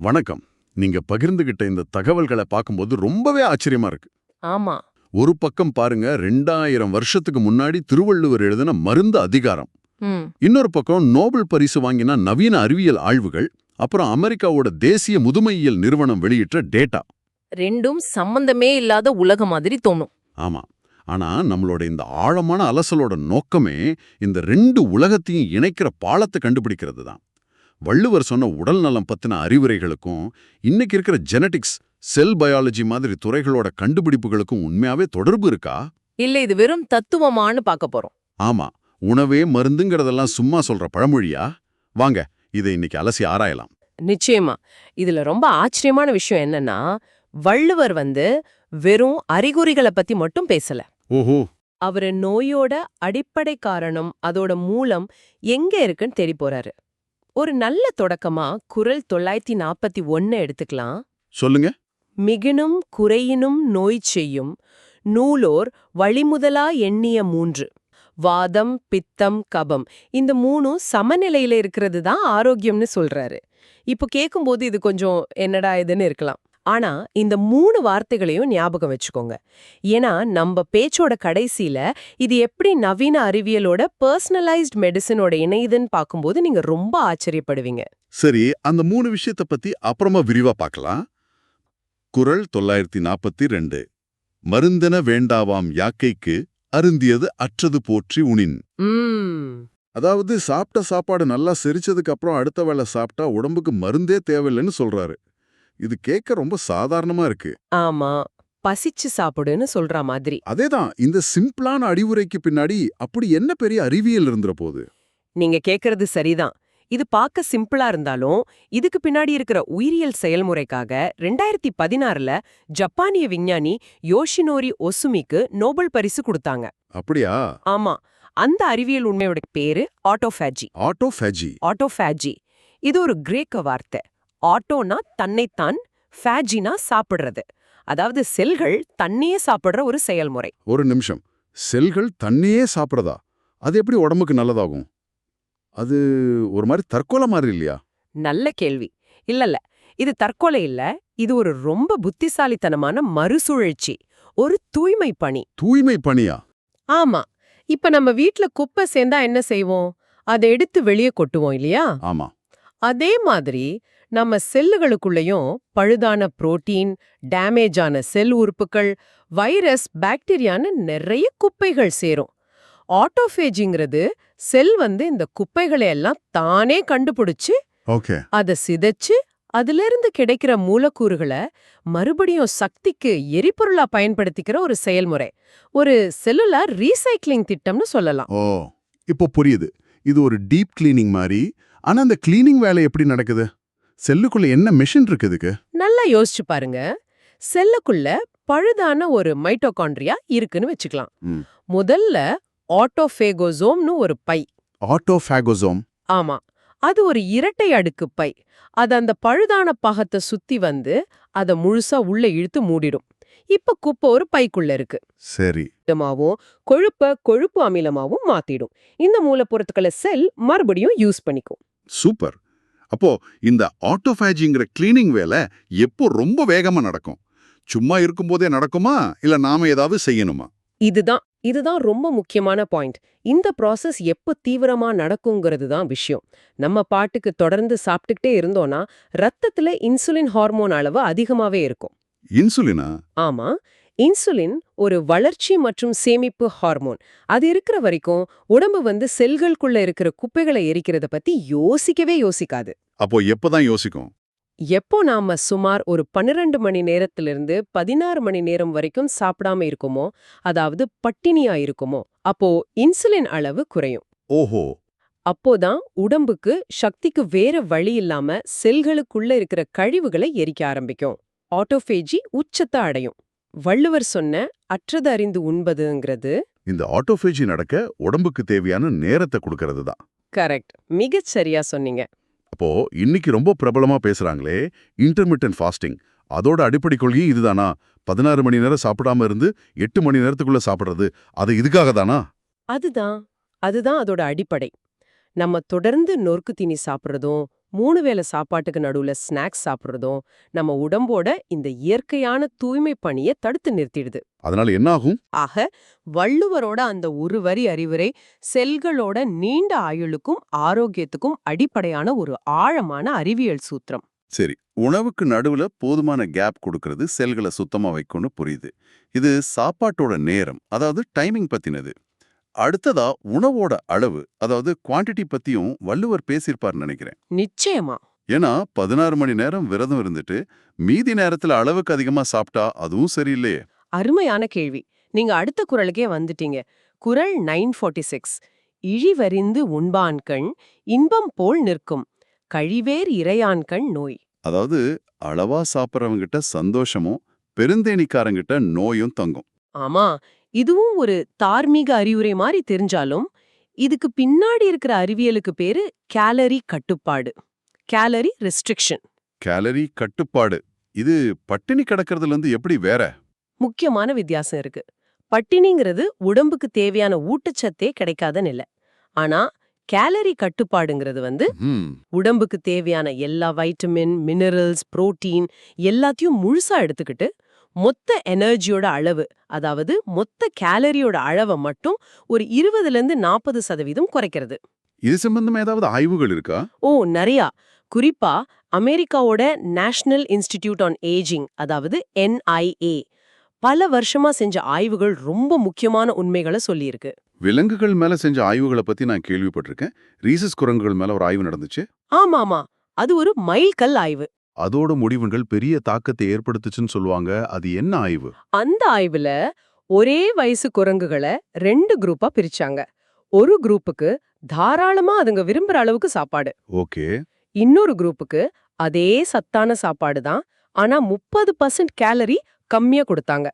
வணக்கம். நீங்க பகிர்ந்துகிட்ட இந்த தகவல்களை பார்க்கும்போது ரொம்பவே ஆச்சரியமா இருக்கு. ஆமா. ஒரு பக்கம் பாருங்க ரெண்டாயிரம் வருஷத்துக்கு முன்னாடி திருவள்ளுவர் எழுதின மருந்து அதிகாரம். இன்னொரு பக்கம் நோபல் பரிசு வாங்கின நவீன அறிவியல் ஆய்வுகள் அப்புறம் அமெரிக்காவோட தேசிய முதுமையியல் நிறுவனம் வெளியிட்ட டேட்டா. ரெண்டும் சம்பந்தமே இல்லாத உலக மாதிரி தோணும். ஆமா. ஆனா நம்மளோட இந்த ஆழமான அலசலோட நோக்கமே இந்த ரெண்டு உலகத்தையும் இணைக்கிற பாலத்தை கண்டுபிடிக்கிறது தான் வள்ளுவர் சொன்ன உடல் நலம் பத்தின அறிவுரைகளுக்கும் இன்னைக்கு இருக்கிற ஜெனடிக்ஸ் செல் பயாலஜி மாதிரி துறைகளோட கண்டுபிடிப்புகளுக்கும் உண்மையாவே தொடர்பு இருக்கா? இல்ல இது வெறும் தத்துவமான்னு பார்க்க போறோம். ஆமா உணவே மருந்துங்கிறதெல்லாம் சும்மா சொல்ற பழமொழியா? வாங்க இதை இன்னைக்கு அலசி ஆராயலாம். நிச்சயமா. இதுல ரொம்ப ஆச்சரியமான விஷயம் என்னன்னா வள்ளுவர் வந்து வெறும் அறிகுறிகளை பத்தி மட்டும் பேசல. ஓஹோ. அவரு நோயோட அடிப்படை காரணம் அதோட மூலம் எங்க இருக்குன்னு தேடி போறாரு. ஒரு நல்ல தொடக்கமா குரல் தொள்ளாயிரத்தி நாற்பத்தி ஒன்னு எடுத்துக்கலாம். சொல்லுங்க. மிகினும் குறையினும் நோய் செய்யும் நூலோர் வழிமுதலா எண்ணிய மூன்று. வாதம் பித்தம் கபம். இந்த மூணும் சமநிலையில இருக்கிறது தான் ஆரோக்கியம்னு சொல்றாரு. இப்போ கேட்கும்போது இது கொஞ்சம் என்னடா இதுன்னு இருக்கலாம். ஆனா இந்த மூணு வார்த்தைகளையும் ஞாபகம் வச்சுக்கோங்க. ஏன்னா நம்ம பேச்சோட கடைசியில இது எப்படி நவீன அறிவியலோட பர்சனலைஸ்ட் மெடிசனோட இணையுதுன்னு பார்க்கும்போது நீங்க ரொம்ப ஆச்சரியப்படுவீங்க. சரி அந்த மூணு விஷயத்தை பத்தி அப்புறமா விரிவா பார்க்கலாம். குறள் தொள்ளாயிரத்தி நாற்பத்தி ரெண்டு. மருந்தென வேண்டாவாம் யாக்கைக்கு அருந்தியது அற்றது போற்றி உணின் அதாவது சாப்பிட்ட சாப்பாடு நல்லா செரிச்சதுக்கு அப்புறம் அடுத்த வேளை சாப்பிட்டா உடம்புக்கு மருந்தே தேவையில்லைன்னு சொல்றாரு. இது கேட்க ரொம்ப சாதாரணமா இருக்கு. ஆமா பசிச்சு சாப்பிடுன்னு சொல்ற மாதிரி. அதேதான் இந்த சிம்பிளான அறிவுரைக்கு பின்னாடி அப்படி என்ன பெரிய அறிவியல் இருந்துற போது? நீங்க கேக்குறது சரிதான். இது பார்க்க சிம்பிளா இருந்தாலும் இதுக்கு பின்னாடி இருக்கிற உயிரியல் செயல்முறைக்காக ரெண்டாயிரத்தி பதினாறுல ஜப்பானிய விஞ்ஞானி யோஷினோரி ஒசுமிக்கு நோபல் பரிசு கொடுத்தாங்க. அப்படியா? ஆமா அந்த அறிவியல் உண்மையோட பேரு ஆட்டோஃபேஜி. ஆட்டோஃபேஜி. ஆட்டோஃபேஜி. இது ஒரு கிரேக்க வார்த்தை. ஆட்டோனா தன்னைத்தான் ஃபேஜினா சாப்பிடுறது. அதாவது செல்கள் தன்னையே சாப்பிடுற ஒரு செயல்முறை. ஒரு நிமிஷம். செல்கள் தண்ணியே சாப்பிடுறதா? அது எப்படி உடம்புக்கு நல்லதாகும்? அது ஒரு மாதிரி தற்கொலை மாதிரி இல்லையா? நல்ல கேள்வி. இல்லல்ல. இது தற்கொலை இல்ல. இது ஒரு ரொம்ப புத்திசாலித்தனமான மறுசுழற்சி. ஒரு தூய்மை பணி. தூய்மை பணியா? ஆமா. இப்ப நம்ம வீட்ல குப்பை சேர்ந்தா என்ன செய்வோம்? அதை எடுத்து வெளியே கொட்டுவோம் இல்லையா? ஆமா. அதே மாதிரி நம்ம செல்லுகளுக்குள்ளேயும் பழுதான புரோட்டீன் டேமேஜ் ஆன செல் உறுப்புகள் வைரஸ் பாக்டீரியான்னு நிறைய குப்பைகள் சேரும். ஆட்டோஃபேஜிங்கிறது செல் வந்து இந்த குப்பைகளை எல்லாம் தானே கண்டுபிடிச்சு அதை சிதைச்சு அதிலிருந்து கிடைக்கிற மூலக்கூறுகளை மறுபடியும் சக்திக்கு எரிபொருளா பயன்படுத்திக்கிற ஒரு செயல்முறை. ஒரு செல்லுலார் ரீசைக்ளிங் திட்டம்னு சொல்லலாம். ஓ இப்போ புரியுது. இது ஒரு டீப் கிளீனிங் மாதிரி. ஆனா அந்த கிளீனிங் வேலை எப்படி நடக்குது? செல்லுக்குள்ள என்ன மெஷின் இருக்கு இதுக்கு? நல்லா யோசிச்சு பாருங்க. செல்லுக்குள்ள பழுதான ஒரு மைட்டோகாண்ட்ரியா இருக்குன்னு வச்சுக்கலாம். முதல்ல ஆட்டோஃபேகோசோம்னு ஒரு பை. ஆட்டோஃபேகோசோம் ஆமா. அது ஒரு இரட்டை அடுக்கு பை. அது அந்த பழுதான பாகத்தை சுத்தி வந்து அத முழுசா உள்ள இழுத்து மூடிடும். இப்ப குப்பை ஒரு பைக்குள்ள இருக்கு. சரி. அமிலமாவும் கொழுப்ப கொழுப்பு அமிலமாவும் மாத்திடும். இந்த மூலப்பொருட்களை செல் மறுபடியும் யூஸ் பண்ணிக்கும். சூப்பர். அப்போ இந்த ஆட்டோஃபேஜிங்கிற கிளீனிங் வேலை எப்போ ரொம்ப வேகமா நடக்கும்? சும்மா இருக்கும்போதே நடக்குமா? இல்ல நாம ஏதாவது செய்யணுமா? இதுதான் இதுதான் ரொம்ப முக்கியமான பாயிண்ட் இந்த ப்ராசஸ் எப்ப தீவிரமா நடக்குங்கிறது தான் விஷயம். நம்ம பாட்டுக்கு தொடர்ந்து சாப்பிட்டுக்கிட்டே இருந்தோம்னா ரத்தத்துல இன்சுலின் ஹார்மோன் அளவு அதிகமாவே இருக்கும். இன்சுலினா ஆமா. இன்சுலின் ஒரு வளர்ச்சி மற்றும் சேமிப்பு ஹார்மோன். அது இருக்கிற வரைக்கும் உடம்பு வந்து செல்களுக்குள்ள இருக்கிற குப்பைகளை எரிக்கிறத பத்தி யோசிக்கவே யோசிக்காது. அப்போ எப்பதான் யோசிக்கும்? எப்போ நாம சுமார் ஒரு 12 மணி நேரத்திலிருந்து பதினாறு மணி நேரம் வரைக்கும் சாப்பிடாம இருக்குமோ அதாவது பட்டினியா இருக்குமோ அப்போ இன்சுலின் அளவு குறையும். ஓஹோ. அப்போதான் உடம்புக்கு சக்திக்கு வேற வழி இல்லாம செல்களுக்குள்ள இருக்கிற கழிவுகளை எரிக்க ஆரம்பிக்கும். ஆட்டோஃபேஜி உச்சத்தை அடையும். வள்ளுவர் சொன்ன அற்றது அறிந்து உண்பதுங்கிறது இந்த ஆட்டோஃபேஜி நடக்க உடம்புக்கு தேவையான நேரத்தை கொடுக்கறது தான். கரெக்ட் மிகச் சரியா சொன்னீங்க. அப்போ இன்னைக்கு ரொம்ப பிரபலமா பேசுறாங்களே இன்டர்மிட்டன்ட் ஃபாஸ்டிங் அதோட அடிப்படை கொள்கை இதுதானா? பதினாறு மணி நேரம் சாப்பிடாம இருந்து எட்டு மணி நேரத்துக்குள்ள சாப்பிடுறது அது இதுக்காக தானா? அதுதான். அதுதான் அதோட அடிப்படை. நம்ம தொடர்ந்து நொறுக்கு தீனி சாப்பிட்றதும் மூணு வேளை சாப்பாட்டுக்கு நடுவுல ஸ்நாக்ஸ் சாப்பிடுறதும் நம்ம உடம்போட இந்த இயற்கையான தூய்மை பணியை தடுத்து நிறுத்திடுது. அதனால என்ன ஆகும்? ஆக வள்ளுவரோட அந்த ஒரு வரி அறிவுரை செல்களோட நீண்ட ஆயுளுக்கும் ஆரோக்கியத்துக்கும் அடிப்படையான ஒரு ஆழமான அறிவியல் சூத்திரம். சரி உணவுக்கு நடுவுல போதுமான கேப் கொடுக்கறது செல்களை சுத்தமா வைக்கும்னு புரியுது. இது சாப்பாட்டோட நேரம் அதாவது டைமிங் பத்தினது. அடுத்ததா உணவோட அளவு அதாவது குவாண்டிட்டி பத்தியும் வள்ளுவர் பேசியிருப்பார் நினைக்கிறேன். நிச்சயமா. ஏன்னா பதினாறு மணி நேரம் விரதம் இருந்துட்டு மீதி நேரத்துல அளவுக்கு அதிகமா சாப்பிட்டா அதுவும் சரியில்லையே. அருமையான கேள்வி. நீங்க அடுத்த குரலுக்கே வந்துட்டீங்க. குரல் நைன் ஃபார்ட்டி சிக்ஸ். இழிவறிந்து உண்பான்கண் இன்பம் போல் நிற்கும். கழிவேர் இறையான்கண் நோய். அதாவது அளவா சாப்பிட்றவங்கிட்ட சந்தோஷமும் பெருந்தேனிக்காரங்கிட்ட நோயும் தங்கும். ஆமா. இதுவும் ஒரு தார்மீக அறிவுரை மாதிரி தெரிஞ்சாலும் இதுக்கு பின்னாடி இருக்கிற அறிவியலுக்கு பேரு கேலரி கட்டுப்பாடு. கேலரி ரெஸ்ட்ரிக்ஷன் கேலரி கட்டுப்பாடு. இது பட்டினி கிடக்கிறதுல இருந்து எப்படி வேற? முக்கியமான வித்தியாசம் இருக்கு. பட்டினிங்கிறது உடம்புக்கு தேவையான ஊட்டச்சத்தே கிடைக்காத நிலை ஆனா கேலரி கட்டுப்பாடுங்கிறது வந்து உடம்புக்கு தேவையான எல்லா வைட்டமின் மினரல்ஸ் புரோட்டீன் எல்லாத்தையும் முழுசா எடுத்துக்கிட்டு மொத்த எனர்ஜியோட அளவு அதாவது மொத்த கேலரியோட அளவை மட்டும் ஒரு இருபதுல இருந்து நாற்பது சதவீதம் குறைக்கிறது. இது சம்பந்தமா ஏதாவது ஆய்வுகள் இருக்கா? ஓ நிறையா. குறிப்பா அமெரிக்காவோட நேஷனல் இன்ஸ்டிடியூட் ஆன் ஏஜிங் அதாவது என்ஐஏ பல வருஷமா செஞ்ச ஆய்வுகள் ரொம்ப முக்கியமான உண்மைகளை சொல்லியிருக்கு. விலங்குகள் மேல செஞ்ச ஆய்வுகளை பத்தி நான் கேள்விப்பட்டிருக்கேன். ரீசஸ் குரங்குகள் மேல ஒரு ஆய்வு நடந்துச்சு. ஆமாமா. அது ஒரு மைல்கல் ஆய்வு. அதோட முடிவுகள் பெரிய தாக்கத்தை ஏற்படுத்துச்சுன்னு சொல்லுவாங்க. அது என்ன ஆய்வு? அந்த ஆய்வுல ஒரே வயசு குரங்குகளை ரெண்டு குரூப்பா பிரிச்சாங்க. ஒரு குரூப்புக்கு தாராளமா அதுங்க விரும்புற அளவுக்கு சாப்பாடு. ஓகே. இன்னொரு குரூப்புக்கு அதே சத்தான சாப்பாடு தான். ஆனா முப்பது பர்சன்ட் கேலரி கம்மியா கொடுத்தாங்க.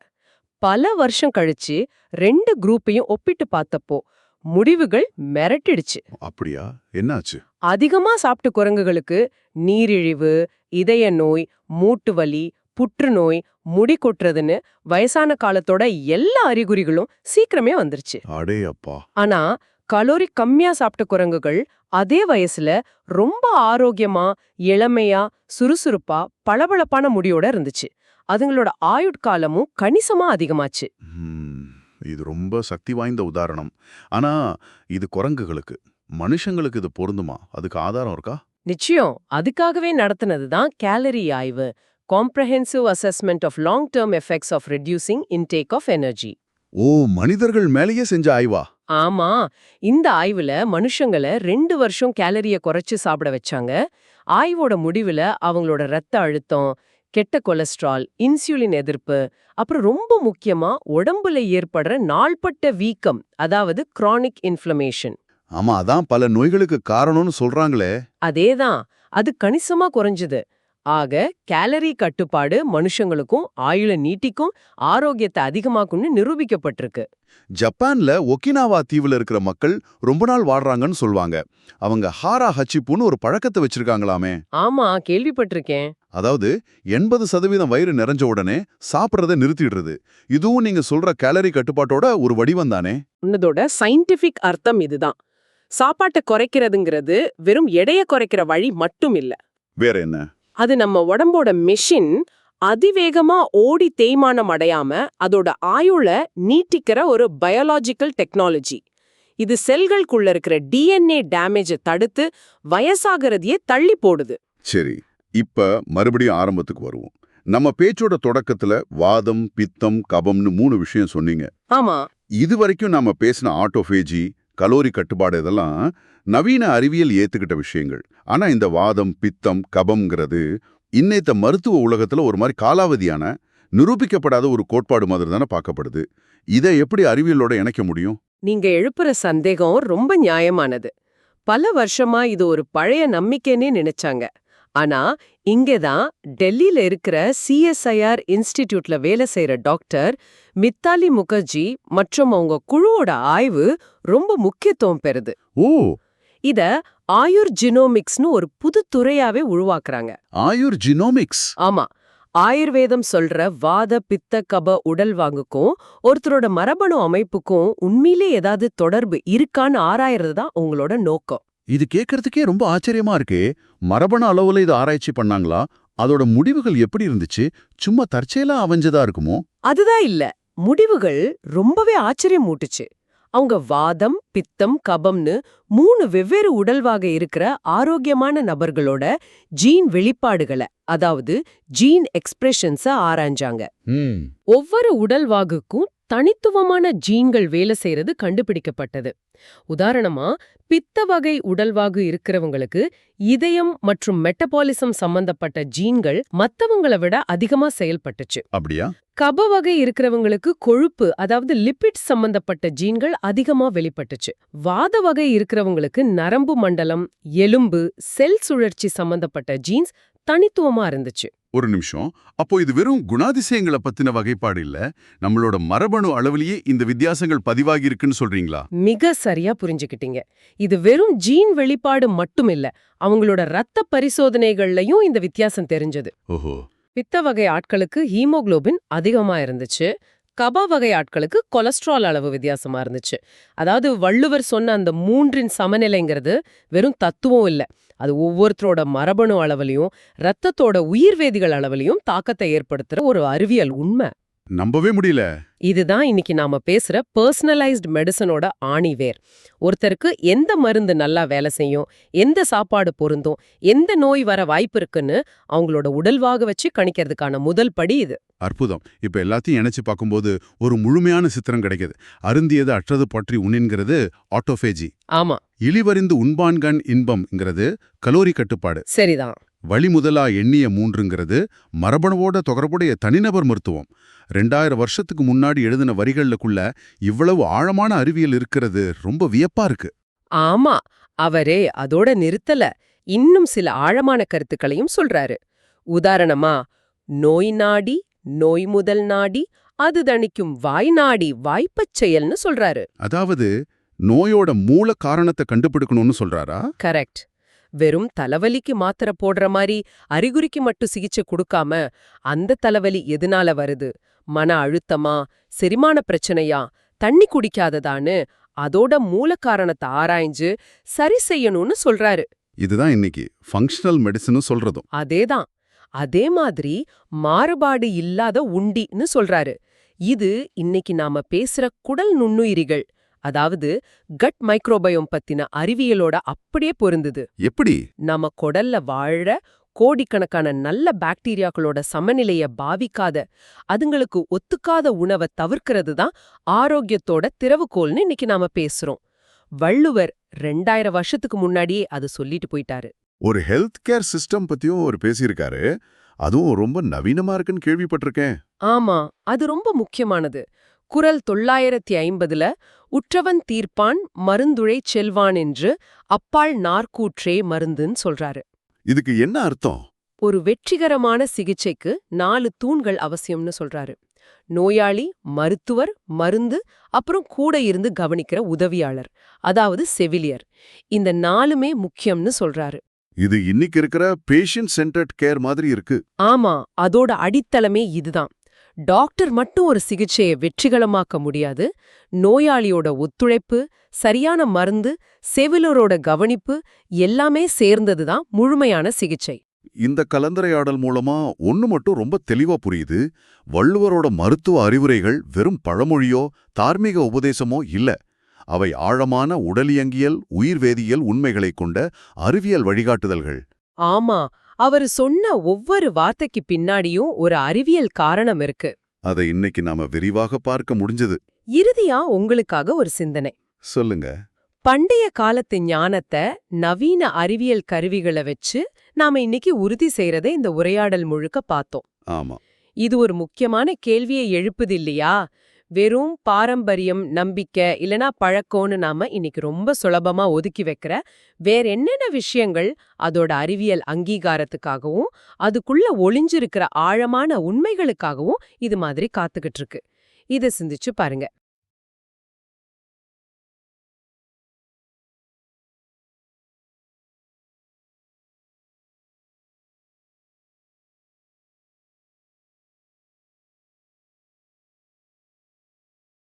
பல வருஷம் கழிச்சு ரெண்டு குரூப்பையும் ஒப்பிட்டு பார்த்தப்போ முடிவுகள் மிரட்டிடுச்சு. அப்படியா? என்னாச்சு? அதிகமா சாப்பிட்ட குரங்குகளுக்கு நீரிழிவு இதய நோய் மூட்டு வலி புற்றுநோய் முடி கொட்டுறதுன்னு வயசான காலத்தோட எல்லா அறிகுறிகளும் சீக்கிரமே வந்துருச்சு. அடே அப்பா ஆனா கலோரி கம்மியா சாப்பிட்ட குரங்குகள் அதே வயசுல ரொம்ப ஆரோக்கியமா இளமையா சுறுசுறுப்பா பளபளப்பான முடியோட இருந்துச்சு. அதுங்களோட ஆயுட்காலமும் கணிசமா அதிகமாச்சு. இது ரொம்ப சக்தி வாய்ந்த உதாரணம். ஆனா இது குரங்குகளுக்கு. மனுஷங்களுக்கு இது பொருந்துமா? அதுக்கு ஆதாரம் இருக்கா? நிச்சயம். அதுக்காகவே நடத்தினது தான் கேலரி ஆய்வு. Comprehensive assessment of long term effects of reducing intake of energy ஓ மனிதர்கள் மேலேயே செஞ்ச ஆய்வா? ஆமா. இந்த ஆய்வுல மனுஷங்கள ரெண்டு வருஷம் கேலரிய குறைச்சு சாப்பிட வச்சாங்க. ஆய்வோட முடிவுல அவங்களோட ரத்த அழுத்தம் கெட்ட கொலஸ்ட்ரால் இன்சுலின் எதிர்ப்பு அப்புறம் ரொம்ப முக்கியமா உடம்புல ஏற்படுற நாள்பட்ட வீக்கம் அதாவது chronic இன்ஃப்ளமேஷன் ஆமா அதான் பல நோய்களுக்கு காரணம்னு சொல்றாங்களே. அதேதான். அது கணிசமா குறைஞ்சது. ஆக கேலரி கட்டுப்பாடு மனுஷங்களுக்கும் ஆயுள நீட்டிக்கும் ஆரோக்கியத்தை அதிகமாக்கும்னு நிரூபிக்கப்பட்டிருக்கு. ஜப்பான்ல ஒக்கினாவா தீவுல இருக்கிற மக்கள் ரொம்ப நாள் வாழ்றாங்கன்னு சொல்லுவாங்க அவங்க ஹாரா ஹச்சிப்புன்னு ஒரு பழக்கத்தை வச்சிருக்காங்களாமே. ஆமா கேள்விப்பட்டிருக்கேன். அதாவது எண்பது சதவீதம் வயிறு நிறைஞ்ச உடனே சாப்பிட்றத நிறுத்திடுறது. இதுவும் நீங்க சொல்ற கேலரி கட்டுப்பாட்டோட ஒரு வடிவம் தானே? உன்னதோட சயின்டிபிக் அர்த்தம் இதுதான். சாப்பாட்டை குறைக்கிறதுங்கிறது வெறும் எடைய குறைக்கிற வழி மட்டும் இல்ல வேற என்ன? அது நம்ம உடம்போட மெஷின் அதிவேகமா ஓடி தேய்மானம் அடையாம அதோட ஆயுள நீட்டிக்கிற ஒரு பயாலாஜிக்கல் டெக்னாலஜி இது செல்களுக்குள்ள இருக்கிற டிஎன்ஏ டேமேஜை தடுத்து வயசாகிறதையே தள்ளி போடுது. சரி இப்ப மறுபடியும் ஆரம்பத்துக்கு வருவோம். நம்ம பேச்சோட தொடக்கத்துல வாதம் பித்தம் கபம்னு மூணு விஷயம் சொன்னீங்க. ஆமா. இது வரைக்கும் நாம பேசின ஆட்டோஃபேஜி கலோரி கட்டுப்பாடு இதெல்லாம் நவீன அறிவியல் ஏத்துக்கிட்ட விஷயங்கள். ஆனா இந்த வாதம் பித்தம் கபம்ங்கிறது இன்னைத்த மருத்துவ உலகத்துல ஒரு மாதிரி காலாவதியான நிரூபிக்கப்படாத ஒரு கோட்பாடு மாதிரி தானே பார்க்கப்படுது. இதை எப்படி அறிவியலோட இணைக்க முடியும்? நீங்க எழுப்புற சந்தேகம் ரொம்ப நியாயமானது. பல வருஷமா இது ஒரு பழைய நம்பிக்கைன்னே நினைச்சாங்க. ஆனா இங்கதான் டெல்லியில இருக்கிற சிஎஸ்ஐஆர் இன்ஸ்டிடியூட்ல வேலை செய்யற டாக்டர் மித்தாலி முகர்ஜி மற்றும் அவங்க குழுவோட ஆய்வு ரொம்ப முக்கியத்துவம் பெறுது. ஓ! இத ஆயுர் ஜினோமிக்ஸ்னு ஒரு புது துறையாவே உருவாக்குறாங்க. ஆயுர் ஜினோமிக்ஸ்? ஆமா. ஆயுர்வேதம் சொல்ற வாத பித்த கப உடல் வாங்குக்கும் ஒருத்தரோட மரபணு அமைப்புக்கும் உண்மையிலே ஏதாவது தொடர்பு இருக்கான்னு ஆராயறது தான் உங்களோட நோக்கம். இது கேட்கறதுக்கே ரொம்ப ஆச்சரியமா இருக்கே. மரபணு அளவுல இது ஆராய்ச்சி பண்ணாங்களா? அதோட முடிவுகள் எப்படி இருந்துச்சு? சும்மா தற்செயலா அமைஞ்சதா இருக்குமோ? அதுதான் இல்ல. முடிவுகள் ரொம்பவே ஆச்சரியம் மூட்டுச்சு அவங்க வாதம் பித்தம் கபம்னு மூணு வெவ்வேறு உடல்வாக இருக்கிற ஆரோக்கியமான நபர்களோட ஜீன் வெளிப்பாடுகளை அதாவது ஜீன் எக்ஸ்பிரஷன்ஸ ஆராய்ஞ்சாங்க. ஒவ்வொரு உடல்வாகுக்கும் தனித்துவமான ஜீன்கள் வேலை செய்யறது கண்டுபிடிக்கப்பட்டது. உதாரணமா பித்த வகை உடல்வாகு இருக்கிறவங்களுக்கு இதயம் மற்றும் மெட்டபாலிசம் சம்பந்தப்பட்ட ஜீன்கள் மத்தவங்கள விட அதிகமா செயல்பட்டுச்சு. அப்படியா? கப வகை இருக்கிறவங்களுக்கு கொழுப்பு அதாவது லிபிட் சம்பந்தப்பட்ட ஜீன்கள் அதிகமா வெளிப்பட்டுச்சு. வாத வகை இருக்கிறவங்களுக்கு நரம்பு மண்டலம் எலும்பு செல் சுழற்சி சம்பந்தப்பட்ட ஜீன்ஸ் தனித்துவமா இருந்துச்சு. ஒரு நிமிஷம். அப்போ இது வெறும் குணாதிசயங்களை பத்தின வகைப்பாடு இல்ல? நம்மளோட மரபணு அளவிலேயே இந்த வித்தியாசங்கள் பதிவாகி இருக்குன்னு சொல்றீங்களா? மிக சரியா புரிஞ்சுக்கிட்டீங்க. இது வெறும் ஜீன் வெளிப்பாடு மட்டும் இல்ல. அவங்களோட ரத்த பரிசோதனைகள்லயும் இந்த வித்தியாசம் தெரிஞ்சது. ஓஹோ. பித்த வகை ஆட்களுக்கு ஹீமோகுளோபின் அதிகமா இருந்துச்சு. கபா வகை ஆட்களுக்கு கொலஸ்ட்ரால் அளவு வித்தியாசமா இருந்துச்சு. அதாவது வள்ளுவர் சொன்ன அந்த மூன்றின் சமநிலைங்கிறது வெறும் தத்துவம் இல்ல. அது ஒவ்வொருத்தரோட மரபணு அளவுலயும் ரத்தத்தோட உயிர்வேதிகள் அளவுலயும் தாக்கத்தை ஏற்படுத்துற ஒரு அறிவியல் உண்மை. நம்பவே முடியல. இதுதான் இன்னைக்கு நாம பேசுற பர்சனலைஸ்ட் மெடிசனோட ஆணிவேர். ஒருத்தருக்கு எந்த மருந்து நல்லா வேலை செய்யும் எந்த சாப்பாடு பொருந்தும் எந்த நோய் வர வாய்ப்பு இருக்குன்னு அவங்களோட உடல்வாக வச்சு கணிக்கிறதுக்கான முதல் படி இது. அற்புதம். இப்ப எல்லாத்தையும் இணைச்சு பார்க்கும்போது ஒரு முழுமையான சித்திரம் கிடைக்குது. அருந்தியது அற்றது பற்றி உண்ணின்கிறது ஆட்டோஃபேஜி ஆமா. இழிவறிந்து உண்பான்கண் இன்பம்ங்கிறது கலோரி கட்டுப்பாடு. சரிதான். வழிமுதலா எண்ணிய மூன்றுங்கிறது மரபணுவோட தொடர்புடைய தனிநபர் மருத்துவம். ரெண்டாயிரம் வருஷத்துக்கு முன்னாடி எழுதின வரிகளுக்குள்ள இவ்வளவு ஆழமான அறிவியல் இருக்கிறது ரொம்ப வியப்பா இருக்கு. ஆமா அவரே அதோட நிறுத்தல. இன்னும் சில ஆழமான கருத்துக்களையும் சொல்றாரு. உதாரணமா நோய் நாடி நோய் முதல் நாடி அது தணிக்கும் வாய் நாடி வாய்ப்பச் செயல்னு சொல்றாரு. அதாவது நோயோட மூல காரணத்தை கண்டுபிடிக்கணும்னு சொல்றாரா? கரெக்ட். வெறும் தலைவலிக்கு மாத்திரை போடுற மாதிரி அறிகுறிக்கு மட்டும் சிகிச்சை கொடுக்காம அந்த தலைவலி எதனால வருது? மன அழுத்தமா? செரிமான பிரச்சனையா? தண்ணி குடிக்காததான்னு அதோட மூல காரணத்தை ஆராய்ஞ்சு சரி செய்யணும்னு சொல்றாரு. இதுதான் இன்னைக்கு ஃபங்க்ஷனல் மெடிசன் சொல்றதும். அதேதான். அதே மாதிரி மாறுபாடு இல்லாத உண்டின்னு சொல்றாரு. இது இன்னைக்கு நாம பேசுற குடல் நுண்ணுயிரிகள். அதாவது கட் மைக்ரோபயோம் பத்தின அறிவியலோட அப்படியே பொருந்துது. எப்படி? நம்ம குடல்ல வாழ கோடிக்கணக்கான நல்ல பாக்டீரியாக்களோட சமநிலைய பாவிக்காத அதுங்களுக்கு ஒத்துக்காத உணவை தவிர்க்கிறது தான் ஆரோக்கியத்தோட திறவுகோல்னு இன்னைக்கு நாம பேசுறோம். வள்ளுவர் ரெண்டாயிரம் வருஷத்துக்கு முன்னாடியே அது சொல்லிட்டு போயிட்டாரு. ஒரு ஹெல்த் கேர் சிஸ்டம் பத்தியும் ஒரு பேசியிருக்காரு. அதுவும் ரொம்ப நவீனமா இருக்குன்னு கேள்விப்பட்டிருக்கேன். ஆமா அது ரொம்ப முக்கியமானது. குரல் தொள்ளாயிரத்தி ஐம்பதுல உற்றவன் தீர்ப்பான் மருந்துழை செல்வான் என்று அப்பால் நார்க்கூற்றே மருந்துன்னு சொல்றாரு. இதுக்கு என்ன அர்த்தம்? ஒரு வெற்றிகரமான சிகிச்சைக்கு நாலு தூண்கள் அவசியம்னு சொல்றாரு. நோயாளி மருத்துவர் மருந்து அப்புறம் கூட இருந்து கவனிக்கிற உதவியாளர் அதாவது செவிலியர். இந்த நாலுமே முக்கியம்னு சொல்றாரு. இது இன்னைக்கு இருக்கிற பேஷண்ட் சென்டர்ட் கேர் மாதிரி இருக்கு. ஆமா அதோட அடித்தளமே இதுதான். டாக்டர் மட்டும் ஒரு சிகிச்சையை வெற்றிகரமாக்க முடியாது. நோயாளியோட ஒத்துழைப்பு சரியான மருந்து செவிலரோட கவனிப்பு எல்லாமே சேர்ந்ததுதான் முழுமையான சிகிச்சை. இந்த கலந்துரையாடல் மூலமா ஒண்ணு மட்டும் ரொம்ப தெளிவா புரியுது. வள்ளுவரோட மருத்துவ அறிவுரைகள் வெறும் பழமொழியோ தார்மீக உபதேசமோ இல்ல. அவை ஆழமான உடலியங்கியல் உயிர்வேதியியல் உண்மைகளைக் கொண்ட அறிவியல் வழிகாட்டுதல்கள். ஆமா அவரு சொன்ன ஒவ்வொரு வார்த்தைக்கு பின்னாடியும் ஒரு அறிவியல் காரணம் இருக்கு. அதை இன்னைக்கு நாம விரிவாக பார்க்க முடிஞ்சது. இறுதியா உங்களுக்காக ஒரு சிந்தனை. சொல்லுங்க. பண்டைய காலத்து ஞானத்தை நவீன அறிவியல் கருவிகளை வச்சு நாம இன்னைக்கு உறுதி செய்யறதை இந்த உரையாடல் முழுக்க பார்த்தோம். ஆமா. இது ஒரு முக்கியமான கேள்வியை எழுப்புது இல்லையா? வெறும் பாரம்பரியம் நம்பிக்கை இல்லனா பழக்கம்னு நாம இன்னைக்கு ரொம்ப சுலபமா ஒதுக்கி வைக்கிற வேற என்னென்ன விஷயங்கள் அதோட அறிவியல் அங்கீகாரத்துக்காகவும் அதுக்குள்ள ஒளிஞ்சிருக்கிற ஆழமான உண்மைகளுக்காகவும் இது மாதிரி காத்துக்கிட்டு இருக்கு. இதை சிந்திச்சு பாருங்க.